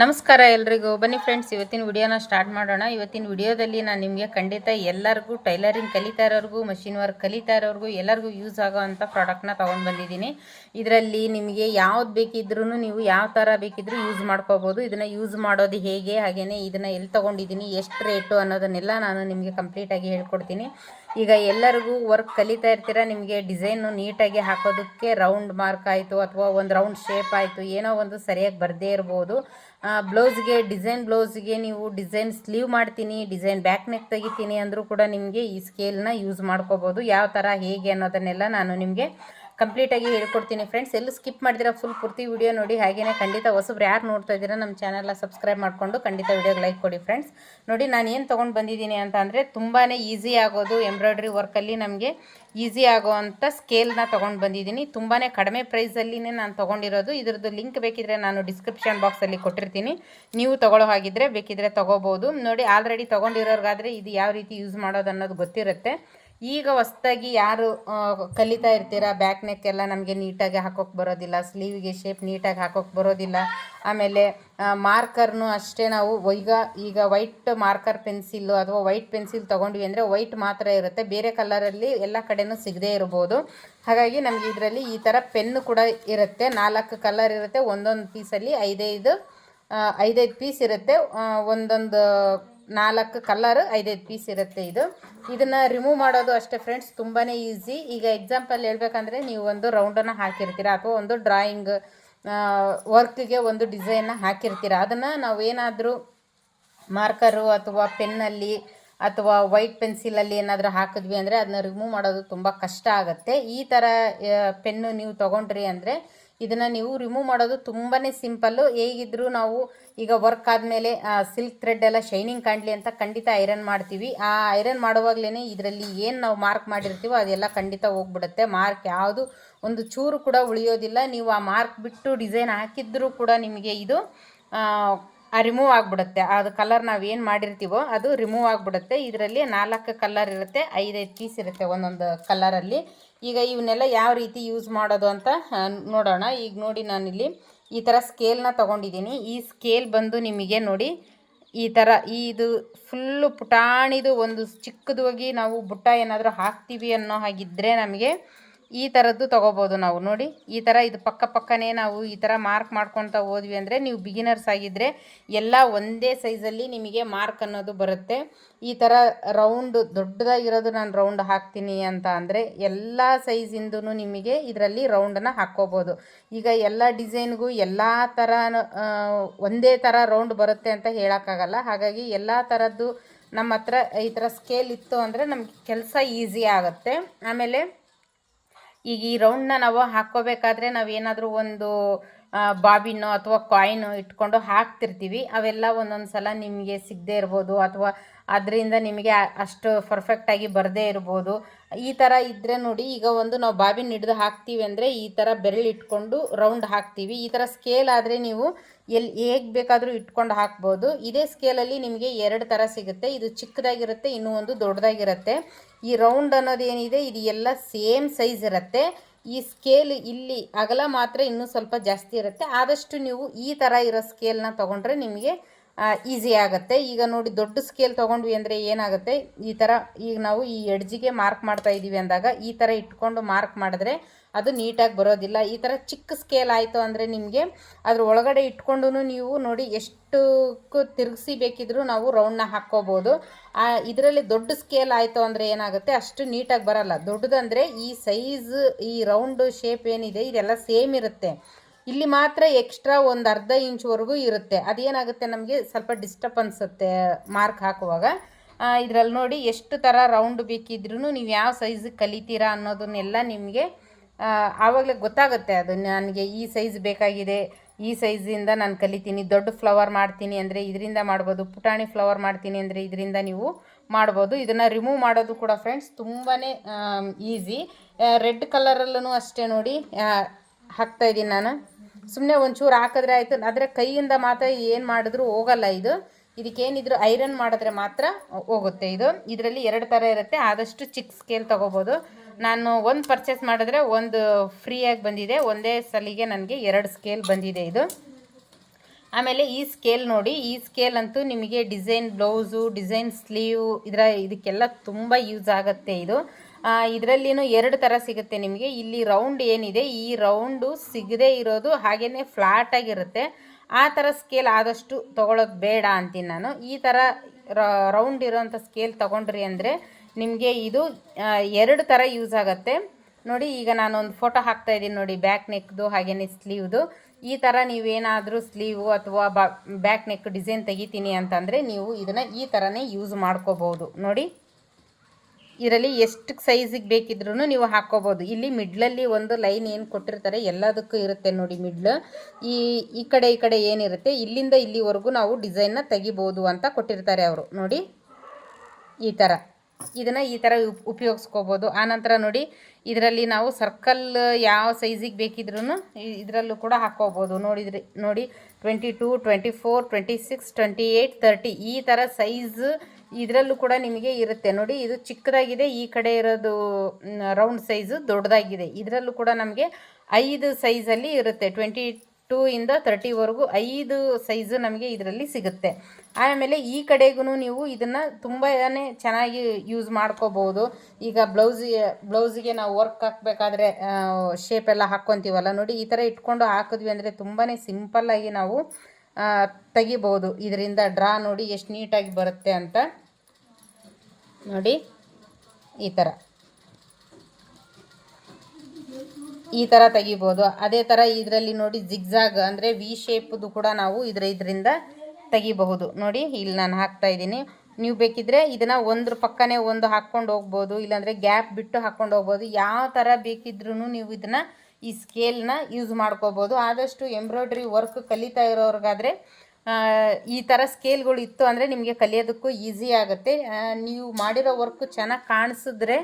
ನಮಸ್ಕಾರ ಎಲ್ರಿಗೂ. ಬನ್ನಿ ಫ್ರೆಂಡ್ಸ್ ಇವತ್ತಿನ ವಿಡಿಯೋನ ಸ್ಟಾರ್ಟ್ ಮಾಡೋಣ. ಇವತ್ತಿನ ವಿಡಿಯೋದಲ್ಲಿ ನಾನು ನಿಮಗೆ ಖಂಡಿತ ಎಲ್ಲರಿಗೂ ಟೈಲರಿಂಗ್ ಕಲಿತಾ ಇರೋರಿಗೂ ಮಷಿನ್ ವರ್ಕ್ ಕಲಿತಾ ಇರೋರಿಗೂ, ಎಲ್ಲರಿಗೂ ಯೂಸ್ ಆಗೋ ಅಂಥ ಪ್ರಾಡಕ್ಟ್ನ ತೊಗೊಂಡು ಬಂದಿದ್ದೀನಿ. ಇದರಲ್ಲಿ ನಿಮಗೆ ಯಾವ್ದು ಬೇಕಿದ್ರೂ ನೀವು ಯಾವ ಥರ ಬೇಕಿದ್ರೂ ಯೂಸ್ ಮಾಡ್ಕೋಬೋದು. ಇದನ್ನು ಯೂಸ್ ಮಾಡೋದು ಹೇಗೆ ಹಾಗೆಯೇ ಇದನ್ನು ಎಲ್ಲಿ ತೊಗೊಂಡಿದ್ದೀನಿ ಎಷ್ಟು ರೇಟು ಅನ್ನೋದನ್ನೆಲ್ಲ ನಾನು ನಿಮಗೆ ಕಂಪ್ಲೀಟಾಗಿ ಹೇಳ್ಕೊಡ್ತೀನಿ. ಈಗ ಎಲ್ಲರಿಗೂ ವರ್ಕ್ ಕಲಿತಾ ಇರ್ತೀರ? ನಿಮಗೆ ಡಿಸೈನು ನೀಟಾಗಿ ಹಾಕೋದಕ್ಕೆ ರೌಂಡ್ ಮಾರ್ಕ್ ಆಯಿತು ಅಥವಾ ಒಂದು ರೌಂಡ್ ಶೇಪ್ ಆಯಿತು, ಏನೋ ಒಂದು ಸರಿಯಾಗಿ ಬರದೇ ಇರ್ಬೋದು. ಬ್ಲೌಸ್ಗೆ ಡಿಸೈನ್ ಬ್ಲೌಸ್ಗೆ ನೀವು ಡಿಸೈನ್ ಸ್ಲೀವ್ ಮಾಡ್ತೀನಿ ಡಿಸೈನ್ ಬ್ಯಾಕ್ ನೆಕ್ ತೆಗಿತೀನಿ ಅಂದರೂ ಕೂಡ ನಿಮಗೆ ಈ ಸ್ಕೇಲ್ನ ಯೂಸ್ ಮಾಡ್ಕೋಬೋದು. ಯಾವ ಥರ ಹೇಗೆ ಅನ್ನೋದನ್ನೆಲ್ಲ ನಾನು ನಿಮಗೆ ಕಂಪ್ಲೀಟಾಗಿ ಹೇಳ್ಕೊಡ್ತೀನಿ ಫ್ರೆಂಡ್ಸ್ ಎಲ್ಲೂ ಸ್ಕಿಪ್ ಮಾಡಿದ್ರೆ ಫುಲ್ ಪೂರ್ತಿ ವಿಡಿಯೋ ನೋಡಿ ಹಾಗೆಯೇ ಖಂಡಿತ ಹೊಸಬ್ರು ಯಾರು ನೋಡ್ತಾ ಇದ್ದೀರಾ ನಮ್ಮ ಚಾನಲ್ನ ಸಬ್ಸ್ಕ್ರೈಬ್ ಮಾಡಿಕೊಂಡು ಖಂಡಿತ ವಿಡಿಯೋಗೆ ಲೈಕ್ ಕೊಡಿ ಫ್ರೆಂಡ್ಸ್ ನೋಡಿ ನಾನು ಏನು ತೊಗೊಂಡು ಬಂದಿದ್ದೀನಿ ಅಂತ ಅಂದರೆ ತುಂಬಾ ಈಸಿ ಆಗೋದು ಎಂಬ್ರಾಯ್ಡ್ರಿ ವರ್ಕಲ್ಲಿ ನಮಗೆ ಈಸಿ ಆಗೋವಂಥ ಸ್ಕೇಲ್ನ ತೊಗೊಂಡು ಬಂದಿದ್ದೀನಿ. ತುಂಬಾ ಕಡಿಮೆ ಪ್ರೈಸಲ್ಲಿನೇ ನಾನು ತೊಗೊಂಡಿರೋದು. ಇದ್ರದ್ದು ಲಿಂಕ್ ಬೇಕಿದ್ರೆ ನಾನು ಡಿಸ್ಕ್ರಿಪ್ಷನ್ ಬಾಕ್ಸಲ್ಲಿ ಕೊಟ್ಟಿರ್ತೀನಿ. ನೀವು ತೊಗೊಳ್ಳೋ ಹಾಗಿದ್ರೆ ಬೇಕಿದ್ರೆ ತೊಗೋಬೋದು. ನೋಡಿ ಆಲ್ರೆಡಿ ತೊಗೊಂಡಿರೋರ್ಗಾದರೆ ಇದು ಯಾವ ರೀತಿ ಯೂಸ್ ಮಾಡೋದು ಅನ್ನೋದು ಗೊತ್ತಿರುತ್ತೆ. ಈಗ ಹೊಸ್ದಾಗಿ ಯಾರು ಕಲಿತಾ ಇರ್ತೀರಾ? ಬ್ಯಾಕ್ ನೆಕ್ ಎಲ್ಲ ನಮಗೆ ನೀಟಾಗಿ ಹಾಕೋಕೆ ಬರೋದಿಲ್ಲ. ಸ್ಲೀವ್ಗೆ ಶೇಪ್ ನೀಟಾಗಿ ಹಾಕೋಕೆ ಬರೋದಿಲ್ಲ. ಆಮೇಲೆ ಮಾರ್ಕರ್ನು ಅಷ್ಟೇ ನಾವು ಈಗ ಈಗ ವೈಟ್ ಮಾರ್ಕರ್ ಪೆನ್ಸಿಲ್ಲು ಅಥವಾ ವೈಟ್ ಪೆನ್ಸಿಲ್ ತೊಗೊಂಡ್ವಿ ಅಂದರೆ ವೈಟ್ ಮಾತ್ರ ಇರುತ್ತೆ. ಬೇರೆ ಕಲರಲ್ಲಿ ಎಲ್ಲ ಕಡೆನೂ ಸಿಗದೇ ಇರ್ಬೋದು. ಹಾಗಾಗಿ ನಮಗೆ ಇದರಲ್ಲಿ ಈ ಥರ ಪೆನ್ನು ಕೂಡ ಇರುತ್ತೆ. ನಾಲ್ಕು ಕಲರ್ ಇರುತ್ತೆ. ಒಂದೊಂದು ಪೀಸಲ್ಲಿ ಐದೈದು ಐದೈದು ಪೀಸ್ ಇರುತ್ತೆ. ಒಂದೊಂದು ನಾಲ್ಕು ಕಲ್ಲರ್ ಐದೈದು ಪೀಸ್ ಇರುತ್ತೆ ಇದು. ಇದನ್ನು ರಿಮೂವ್ ಮಾಡೋದು ಅಷ್ಟೇ ಫ್ರೆಂಡ್ಸ್ ತುಂಬಾ ಈಸಿ ಈಗ ಎಕ್ಸಾಂಪಲ್ ಹೇಳ್ಬೇಕಂದ್ರೆ ನೀವು ಒಂದು ರೌಂಡನ್ನು ಹಾಕಿರ್ತೀರ ಅಥವಾ ಒಂದು ಡ್ರಾಯಿಂಗ್ ವರ್ಕ್ಗೆ ಒಂದು ಡಿಸೈನ್ನ ಹಾಕಿರ್ತೀರ. ಅದನ್ನು ನಾವು ಏನಾದರೂ ಮಾರ್ಕರು ಅಥವಾ ಪೆನ್ನಲ್ಲಿ ಅಥವಾ ವೈಟ್ ಪೆನ್ಸಿಲಲ್ಲಿ ಏನಾದರೂ ಹಾಕಿದ್ವಿ ಅಂದರೆ ಅದನ್ನ ರಿಮೂವ್ ಮಾಡೋದು ತುಂಬ ಕಷ್ಟ ಆಗುತ್ತೆ. ಈ ಥರ ಪೆನ್ನು ನೀವು ತೊಗೊಂಡ್ರಿ ಅಂದರೆ ಇದನ್ನು ನೀವು ರಿಮೂವ್ ಮಾಡೋದು ತುಂಬಾ ಸಿಂಪಲ್ಲು ಹೇಗಿದ್ದರೂ ನಾವು ಈಗ ವರ್ಕ್ ಆದಮೇಲೆ ಸಿಲ್ಕ್ ಥ್ರೆಡ್ ಎಲ್ಲ ಶೈನಿಂಗ್ ಕಾಣಲಿ ಅಂತ ಖಂಡಿತ ಐರನ್ ಮಾಡ್ತೀವಿ. ಆ ಐರನ್ ಮಾಡುವಾಗಲೇ ಇದರಲ್ಲಿ ಏನು ನಾವು ಮಾರ್ಕ್ ಮಾಡಿರ್ತೀವೋ ಅದೆಲ್ಲ ಖಂಡಿತ ಹೋಗ್ಬಿಡುತ್ತೆ. ಮಾರ್ಕ್ ಯಾವುದು ಒಂದು ಚೂರು ಕೂಡ ಉಳಿಯೋದಿಲ್ಲ. ನೀವು ಆ ಮಾರ್ಕ್ ಬಿಟ್ಟು ಡಿಸೈನ್ ಹಾಕಿದ್ರೂ ಕೂಡ ನಿಮಗೆ ಇದು ಆ ರಿಮೂವ್ ಆಗಿಬಿಡುತ್ತೆ. ಅದು ಕಲರ್ ನಾವು ಏನು ಮಾಡಿರ್ತೀವೋ ಅದು ರಿಮೂವ್ ಆಗಿಬಿಡುತ್ತೆ. ಇದರಲ್ಲಿ ನಾಲ್ಕು ಕಲರ್ ಇರುತ್ತೆ, ಐದೈದು ಪೀಸ್ ಇರುತ್ತೆ ಒಂದೊಂದು ಕಲರಲ್ಲಿ ಈಗ ಇವನ್ನೆಲ್ಲ ಯಾವ ರೀತಿ ಯೂಸ್ ಮಾಡೋದು ಅಂತ ನೋಡೋಣ. ಈಗ ನೋಡಿ ನಾನಿಲ್ಲಿ ಈ ಥರ ಸ್ಕೇಲ್ನ ತೊಗೊಂಡಿದ್ದೀನಿ. ಈ ಸ್ಕೇಲ್ ಬಂದು ನಿಮಗೆ ನೋಡಿ, ಈ ಥರ ಇದು ಫುಲ್ಲು ಪುಟಾಣಿದು ಒಂದು ಚಿಕ್ಕದಾಗಿ ನಾವು ಬುಟ್ಟ ಏನಾದರೂ ಹಾಕ್ತೀವಿ ಅನ್ನೋ ಹಾಗಿದ್ದರೆ ನಮಗೆ ಈ ಥರದ್ದು ತೊಗೋಬೋದು ನಾವು, ನೋಡಿ. ಈ ಥರ ಇದು ಪಕ್ಕ ಪಕ್ಕನೇ ನಾವು ಈ ಥರ ಮಾರ್ಕ್ ಮಾಡ್ಕೊತಾ ಹೋದ್ವಿ ಅಂದರೆ ನೀವು ಬಿಗಿನರ್ಸ್ ಆಗಿದ್ದರೆ ಎಲ್ಲ ಒಂದೇ ಸೈಜಲ್ಲಿ ನಿಮಗೆ ಮಾರ್ಕ್ ಅನ್ನೋದು ಬರುತ್ತೆ. ಈ ಥರ ರೌಂಡ್ ದೊಡ್ಡದಾಗಿರೋದು ನಾನು ರೌಂಡ್ ಹಾಕ್ತೀನಿ ಅಂತ ಅಂದರೆ ಎಲ್ಲ ಸೈಜಿಂದೂ ನಿಮಗೆ ಇದರಲ್ಲಿ ರೌಂಡನ್ನು ಹಾಕ್ಕೋಬೋದು. ಈಗ ಎಲ್ಲ ಡಿಸೈನ್ಗೂ ಎಲ್ಲ ಥರ ಒಂದೇ ಥರ ರೌಂಡ್ ಬರುತ್ತೆ ಅಂತ ಹೇಳೋಕ್ಕಾಗಲ್ಲ. ಹಾಗಾಗಿ ಎಲ್ಲ ಥರದ್ದು ನಮ್ಮ ಹತ್ರ ಈ ಥರ ಸ್ಕೇಲ್ ಇತ್ತು ಅಂದರೆ ನಮಗೆ ಕೆಲಸ ಈಸಿ ಆಗುತ್ತೆ. ಆಮೇಲೆ ಈಗ ಈ ರೌಂಡ್ನ ನಾವು ಹಾಕ್ಕೋಬೇಕಾದ್ರೆ ನಾವೇನಾದರೂ ಒಂದು ಬಾಬಿನೋ ಅಥವಾ ಕಾಯಿನು ಇಟ್ಕೊಂಡು ಹಾಕ್ತಿರ್ತೀವಿ. ಅವೆಲ್ಲ ಒಂದೊಂದು ಸಲ ನಿಮಗೆ ಸಿಗದೇ ಇರ್ಬೋದು ಅಥವಾ ಅದರಿಂದ ನಿಮಗೆ ಅಷ್ಟು ಪರ್ಫೆಕ್ಟಾಗಿ ಬರದೇ ಇರ್ಬೋದು. ಈ ಥರ ಇದ್ದರೆ ನೋಡಿ, ಈಗ ಒಂದು ನಾವು ಬಾಬಿನ್ ಹಿಡಿದು ಹಾಕ್ತೀವಿ ಅಂದರೆ ಈ ಥರ ಬೆರಳು ಇಟ್ಕೊಂಡು ರೌಂಡ್ ಹಾಕ್ತೀವಿ. ಈ ಥರ ಸ್ಕೇಲ್ ಆದರೆ ನೀವು ಎಲ್ಲಿ ಹೇಗೆ ಬೇಕಾದರೂ ಇಟ್ಕೊಂಡು ಹಾಕ್ಬೋದು. ಇದೇ ಸ್ಕೇಲಲ್ಲಿ ನಿಮಗೆ ಎರಡು ಥರ ಸಿಗುತ್ತೆ. ಇದು ಚಿಕ್ಕದಾಗಿರುತ್ತೆ, ಇನ್ನೂ ಒಂದು ದೊಡ್ಡದಾಗಿರುತ್ತೆ. ಈ ರೌಂಡ್ ಅನ್ನೋದು ಏನಿದೆ, ಇದು ಎಲ್ಲ ಸೇಮ್ ಸೈಜ್ ಇರುತ್ತೆ. ಈ ಸ್ಕೇಲ್ ಇಲ್ಲಿ ಅಗಲ ಮಾತ್ರ ಇನ್ನೂ ಸ್ವಲ್ಪ ಜಾಸ್ತಿ ಇರುತ್ತೆ. ಆದಷ್ಟು ನೀವು ಈ ಥರ ಇರೋ ಸ್ಕೇಲ್ನ ತೊಗೊಂಡ್ರೆ ನಿಮಗೆ ಈಸಿ ಆಗುತ್ತೆ. ಈಗ ನೋಡಿ ದೊಡ್ಡ ಸ್ಕೇಲ್ ತೊಗೊಂಡ್ವಿ ಅಂದರೆ ಏನಾಗುತ್ತೆ? ಈ ಥರ ಈಗ ನಾವು ಈ ಎಡ್ಜಿಗೆ ಮಾರ್ಕ್ ಮಾಡ್ತಾ ಇದ್ದೀವಿ ಅಂದಾಗ ಈ ಥರ ಇಟ್ಕೊಂಡು ಮಾರ್ಕ್ ಮಾಡಿದ್ರೆ ಅದು ನೀಟಾಗಿ ಬರೋದಿಲ್ಲ. ಈ ಥರ ಚಿಕ್ಕ ಸ್ಕೇಲ್ ಆಯಿತು ಅಂದರೆ ನಿಮಗೆ ಅದ್ರ ಒಳಗಡೆ ಇಟ್ಕೊಂಡು ನೀವು ನೋಡಿ ಎಷ್ಟಕ್ಕೂ ತಿರುಗಿಸಿ ಬೇಕಿದ್ರೂ ನಾವು ರೌಂಡ್ನ ಹಾಕ್ಕೋಬೋದು. ಇದರಲ್ಲಿ ದೊಡ್ಡ ಸ್ಕೇಲ್ ಆಯಿತು ಅಂದರೆ ಏನಾಗುತ್ತೆ? ಅಷ್ಟು ನೀಟಾಗಿ ಬರಲ್ಲ. ದೊಡ್ಡದಂದರೆ ಈ ಸೈಜ್ ಈ ರೌಂಡ್ ಶೇಪ್ ಏನಿದೆ, ಇದೆಲ್ಲ ಸೇಮ್ ಇರುತ್ತೆ. ಇಲ್ಲಿ ಮಾತ್ರ ಎಕ್ಸ್ಟ್ರಾ ಒಂದು ಅರ್ಧ ಇಂಚ್ವರೆಗೂ ಇರುತ್ತೆ. ಅದೇನಾಗುತ್ತೆ ನಮಗೆ ಸ್ವಲ್ಪ ಡಿಸ್ಟರ್ಬ್ ಅನಿಸುತ್ತೆ ಮಾರ್ಕ್ ಹಾಕುವಾಗ. ಇದರಲ್ಲಿ ನೋಡಿ ಎಷ್ಟು ಥರ ರೌಂಡ್ ಬೇಕಿದ್ರೂ ನೀವು ಯಾವ ಸೈಜ್ ಕಲಿತೀರಾ ಅನ್ನೋದನ್ನೆಲ್ಲ ನಿಮಗೆ ಆವಾಗಲೇ ಗೊತ್ತಾಗುತ್ತೆ ಅದು. ನನಗೆ ಈ ಸೈಜ್ ಬೇಕಾಗಿದೆ, ಈ ಸೈಜಿಂದ ನಾನು ಕಲಿತೀನಿ, ದೊಡ್ಡ ಫ್ಲವರ್ ಮಾಡ್ತೀನಿ ಅಂದರೆ ಇದರಿಂದ ಮಾಡ್ಬೋದು, ಪುಟಾಣಿ ಫ್ಲವರ್ ಮಾಡ್ತೀನಿ ಅಂದರೆ ಇದರಿಂದ ನೀವು ಮಾಡ್ಬೋದು. ಇದನ್ನು ರಿಮೂವ್ ಮಾಡೋದು ಕೂಡ ಫ್ರೆಂಡ್ಸ್ ತುಂಬಾ ಈಸಿ ರೆಡ್ ಕಲರಲ್ಲೂ ಅಷ್ಟೇ ನೋಡಿ ಹಾಕ್ತಾಯಿದ್ದೀನಿ ನಾನು. ಸುಮ್ಮನೆ ಒಂಚೂರು ಹಾಕಿದ್ರೆ ಆಯಿತು. ಆದರೆ ಕೈಯಿಂದ ಮಾತ್ರ ಏನು ಮಾಡಿದ್ರು ಹೋಗಲ್ಲ ಇದು. ಇದಕ್ಕೇನಿದ್ರು ಐರನ್ ಮಾಡಿದ್ರೆ ಮಾತ್ರ ಹೋಗುತ್ತೆ ಇದು. ಇದರಲ್ಲಿ ಎರಡು ಥರ ಇರುತ್ತೆ. ಆದಷ್ಟು ಚಿಕ್ಕ ಸ್ಕೇಲ್ ತೊಗೋಬೋದು. ನಾನು ಒಂದು ಪರ್ಚೇಸ್ ಮಾಡಿದ್ರೆ ಒಂದು ಫ್ರೀಯಾಗಿ ಬಂದಿದೆ. ಒಂದೇ ಸಲಿಗೆ ನನಗೆ ಎರಡು ಸ್ಕೇಲ್ ಬಂದಿದೆ ಇದು. ಆಮೇಲೆ ಈ ಸ್ಕೇಲ್ ನೋಡಿ, ಈ ಸ್ಕೇಲ್ ಅಂತೂ ನಿಮಗೆ ಡಿಸೈನ್ ಬ್ಲೌಸು ಡಿಸೈನ್ ಸ್ಲೀವ್ ಇದರ, ಇದಕ್ಕೆಲ್ಲ ತುಂಬ ಯೂಸ್ ಆಗುತ್ತೆ ಇದು. ಇದರಲ್ಲಿನೂ ಎರಡು ಥರ ಸಿಗುತ್ತೆ ನಿಮಗೆ. ಇಲ್ಲಿ ರೌಂಡ್ ಏನಿದೆ, ಈ ರೌಂಡು ಸಿಗದೇ ಇರೋದು ಹಾಗೆಯೇ ಫ್ಲಾಟಾಗಿರುತ್ತೆ ಆ ಥರ ಸ್ಕೇಲ್ ಆದಷ್ಟು ತೊಗೊಳೋದು ಬೇಡ ಅಂತೀನಿ ನಾನು. ಈ ಥರ ರೌಂಡ್ ಇರೋವಂಥ ಸ್ಕೇಲ್ ತೊಗೊಂಡ್ರಿ ಅಂದರೆ ನಿಮಗೆ ಇದು ಎರಡು ಥರ ಯೂಸ್ ಆಗುತ್ತೆ. ನೋಡಿ, ಈಗ ನಾನೊಂದು ಫೋಟೋ ಹಾಕ್ತಾ ಇದ್ದೀನಿ ನೋಡಿ ಬ್ಯಾಕ್ ನೆಕ್ದು ಹಾಗೆಯೇ ಸ್ಲೀವ್ದು ಈ ಥರ ನೀವೇನಾದರೂ ಸ್ಲೀವು ಅಥವಾ ಬ್ಯಾಕ್ ನೆಕ್ ಡಿಸೈನ್ ತೆಗಿತೀನಿ ಅಂತಂದರೆ ನೀವು ಇದನ್ನು ಈ ಥರನೇ ಯೂಸ್ ಮಾಡ್ಕೋಬೋದು ನೋಡಿ. ಇದರಲ್ಲಿ ಎಷ್ಟು ಸೈಜಿಗೆ ಬೇಕಿದ್ರೂ ನೀವು ಹಾಕ್ಕೋಬೋದು ಇಲ್ಲಿ ಮಿಡ್ಲಲ್ಲಿ ಒಂದು ಲೈನ್ ಏನು ಕೊಟ್ಟಿರ್ತಾರೆ ಎಲ್ಲದಕ್ಕೂ ಇರುತ್ತೆ ನೋಡಿ ಮಿಡ್ಲ್ ಈ ಈ ಕಡೆ ಈ ಕಡೆ ಏನಿರುತ್ತೆ, ಇಲ್ಲಿಂದ ಇಲ್ಲಿವರೆಗೂ ನಾವು ಡಿಸೈನ್ನ ತೆಗಿಬೋದು ಅಂತ ಕೊಟ್ಟಿರ್ತಾರೆ ಅವರು. ನೋಡಿ, ಈ ಥರ ಇದನ್ನು ಈ ಥರ ಉಪ್, ಉಪಯೋಗಿಸ್ಕೋಬೋದು. ಆನಂತರ ನೋಡಿ, ಇದರಲ್ಲಿ ನಾವು ಸರ್ಕಲ್ ಯಾವ ಸೈಜಿಗೆ ಬೇಕಿದ್ರೂ ಇದರಲ್ಲೂ ಕೂಡ ಹಾಕ್ಕೋಬೋದು ನೋಡಿದ್ರಿ, ನೋಡಿ twenty two twenty four twenty six twenty eight thirty ಈ ಥರ ಸೈಜ್ ಇದರಲ್ಲೂ ಕೂಡ ನಿಮಗೆ ಇರುತ್ತೆ. ನೋಡಿ, ಇದು ಚಿಕ್ಕದಾಗಿದೆ, ಈ ಕಡೆ ಇರೋದು ರೌಂಡ್ ಸೈಜು ದೊಡ್ಡದಾಗಿದೆ. ಇದರಲ್ಲೂ ಕೂಡ ನಮಗೆ ಐದು ಸೈಜಲ್ಲಿ ಇರುತ್ತೆ. ಟ್ವೆಂಟಿ ಟೂ ಇಂದ ತರ್ಟಿವರೆಗೂ ಐದು ಸೈಜು ನಮಗೆ ಇದರಲ್ಲಿ ಸಿಗುತ್ತೆ. ಆಮೇಲೆ ಈ ಕಡೆಗೂ ನೀವು ಇದನ್ನು ತುಂಬಾ ಚೆನ್ನಾಗಿ ಯೂಸ್ ಮಾಡ್ಕೋಬೋದು. ಈಗ ಬ್ಲೌಸಿಗೆ ಬ್ಲೌಸಿಗೆ ನಾವು ವರ್ಕ್ ಹಾಕಬೇಕಾದ್ರೆ ಶೇಪ್ ಎಲ್ಲ ಹಾಕ್ಕೊತೀವಲ್ಲ, ನೋಡಿ, ಈ ಥರ ಇಟ್ಕೊಂಡು ಹಾಕಿದ್ವಿ ಅಂದರೆ ತುಂಬಾ ಸಿಂಪಲ್ಲಾಗಿ ನಾವು ತೆಗಿಬೋದು. ಇದರಿಂದ ಡ್ರಾ ನೋಡಿ ಎಷ್ಟು ನೀಟಾಗಿ ಬರುತ್ತೆ ಅಂತ. ನೋಡಿ, ಈ ಥರ ಈ ಥರ ತೆಗಿಬೋದು. ಅದೇ ಥರ ಇದರಲ್ಲಿ ನೋಡಿ ಜಿಗ್ಜಾಗ್ ಅಂದರೆ ವಿ ಶೇಪ್ದು ಕೂಡ ನಾವು ಇದರ ಇದರಿಂದ ತೆಗಿಬಹುದು. ನೋಡಿ, ಇಲ್ಲಿ ನಾನು ಹಾಕ್ತಾ ಇದ್ದೀನಿ. ನೀವು ಬೇಕಿದ್ರೆ ಇದನ್ನು ಒಂದ್ರ ಪಕ್ಕನೇ ಒಂದು ಹಾಕ್ಕೊಂಡು ಹೋಗ್ಬೋದು, ಇಲ್ಲಾಂದರೆ ಗ್ಯಾಪ್ ಬಿಟ್ಟು ಹಾಕ್ಕೊಂಡು ಹೋಗ್ಬೋದು. ಯಾವ ಥರ ಬೇಕಿದ್ರೂ ನೀವು ಇದನ್ನು ಈ ಸ್ಕೇಲ್ನ ಯೂಸ್ ಮಾಡ್ಕೋಬೋದು. ಆದಷ್ಟು ಎಂಬ್ರಾಯ್ಡ್ರಿ ವರ್ಕ್ ಕಲಿತಾ ಇರೋರ್ಗಾದರೆ ಈ ಥರ ಸ್ಕೇಲ್ಗಳು ಇತ್ತು ಅಂದರೆ ನಿಮಗೆ ಕಲಿಯೋದಕ್ಕೂ ಈಸಿ ಆಗುತ್ತೆ. ನೀವು ಮಾಡಿರೋ ವರ್ಕ್ ಚೆನ್ನಾಗಿ ಕಾಣಿಸಿದ್ರೆ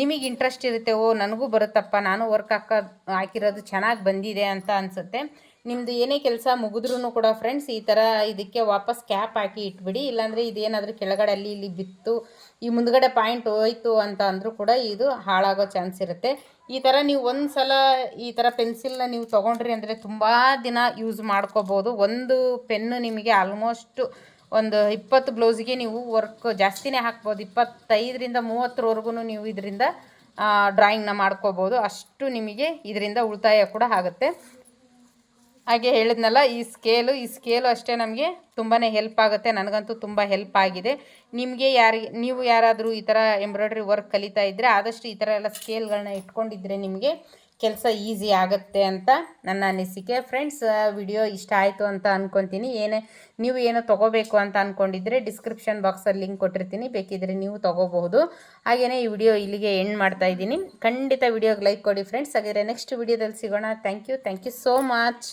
ನಿಮಗೆ ಇಂಟ್ರೆಸ್ಟ್ ಇರುತ್ತೆ, ಓ, ನನಗೂ ಬರುತ್ತಪ್ಪ, ನಾನು ವರ್ಕ್ ಹಾಕೋ, ಹಾಕಿರೋದು ಚೆನ್ನಾಗಿ ಬಂದಿದೆ ಅಂತ ಅನಿಸುತ್ತೆ. ನಿಮ್ಮದು ಏನೇ ಕೆಲಸ ಮುಗಿದ್ರೂ ಕೂಡ ಫ್ರೆಂಡ್ಸ್ ಈ ಥರ ಇದಕ್ಕೆ ವಾಪಸ್ ಕ್ಯಾಪ್ ಹಾಕಿ ಇಟ್ಬಿಡಿ. ಇಲ್ಲಾಂದರೆ ಇದೇನಾದರೂ ಕೆಳಗಡೆ ಅಲ್ಲಿ ಇಲ್ಲಿ ಬಿತ್ತು, ಈ ಮುಂದ್ಗಡೆ ಪಾಯಿಂಟ್ ಹೋಯ್ತು ಅಂತ ಅಂದರೂ ಕೂಡ ಇದು ಹಾಳಾಗೋ ಚಾನ್ಸ್ ಇರುತ್ತೆ. ಈ ಥರ ನೀವು ಒಂದು ಸಲ ಈ ಥರ ಪೆನ್ಸಿಲ್ನ ನೀವು ತೊಗೊಂಡ್ರಿ ಅಂದರೆ ತುಂಬ ದಿನ ಯೂಸ್ ಮಾಡ್ಕೋಬೋದು. ಒಂದು ಪೆನ್ನು ನಿಮಗೆ ಆಲ್ಮೋಸ್ಟ್ ಒಂದು ಇಪ್ಪತ್ತು ಬ್ಲೌಸಿಗೆ ನೀವು ವರ್ಕ್ ಜಾಸ್ತಿನೇ ಹಾಕ್ಬೋದು. ಇಪ್ಪತ್ತೈದರಿಂದ ಮೂವತ್ತರವರೆಗೂ ನೀವು ಇದರಿಂದ ಡ್ರಾಯಿಂಗ್ನ ಮಾಡ್ಕೋಬೋದು. ಅಷ್ಟು ನಿಮಗೆ ಇದರಿಂದ ಉಳಿತಾಯ ಕೂಡ ಆಗುತ್ತೆ. ಹಾಗೆ ಹೇಳಿದ್ನಲ್ಲ, ಈ ಸ್ಕೇಲು ಈ ಸ್ಕೇಲು ಅಷ್ಟೇ ನಮಗೆ ತುಂಬಾ ಹೆಲ್ಪ್ ಆಗುತ್ತೆ. ನನಗಂತೂ ತುಂಬ ಹೆಲ್ಪ್ ಆಗಿದೆ. ನಿಮಗೆ ಯಾರಿಗೆ ನೀವು ಯಾರಾದರೂ ಈ ಥರ ಎಂಬ್ರಾಯ್ಡ್ರಿ ವರ್ಕ್ ಕಲಿತಾ ಇದ್ದರೆ ಆದಷ್ಟು ಈ ಥರ ಎಲ್ಲ ಸ್ಕೇಲ್ಗಳನ್ನ ಇಟ್ಕೊಂಡಿದ್ರೆ ನಿಮಗೆ ಕೆಲಸ ಈಸಿ ಆಗುತ್ತೆ ಅಂತ ನನ್ನ ಅನಿಸಿಕೆ. ಫ್ರೆಂಡ್ಸ್ ವಿಡಿಯೋ ಇಷ್ಟ ಆಯಿತು ಅಂತ ಅಂದ್ಕೊತೀನಿ ಏನೇ, ನೀವು ಏನೋ ತೊಗೋಬೇಕು ಅಂತ ಅಂದ್ಕೊಂಡಿದ್ರೆ ಡಿಸ್ಕ್ರಿಪ್ಷನ್ ಬಾಕ್ಸಲ್ಲಿ ಲಿಂಕ್ ಕೊಟ್ಟಿರ್ತೀನಿ. ಬೇಕಿದ್ರೆ ನೀವು ತೊಗೋಬಹುದು. ಹಾಗೆಯೇ ಈ ವಿಡಿಯೋ ಇಲ್ಲಿಗೆ ಎಂಡ್ ಮಾಡ್ತಾ ಇದ್ದೀನಿ. ಖಂಡಿತ ವಿಡಿಯೋಗೆ ಲೈಕ್ ಕೊಡಿ ಫ್ರೆಂಡ್ಸ್ ಹಾಗಾದರೆ ನೆಕ್ಸ್ಟ್ ವಿಡಿಯೋದಲ್ಲಿ ಸಿಗೋಣ. Thank you thank you so much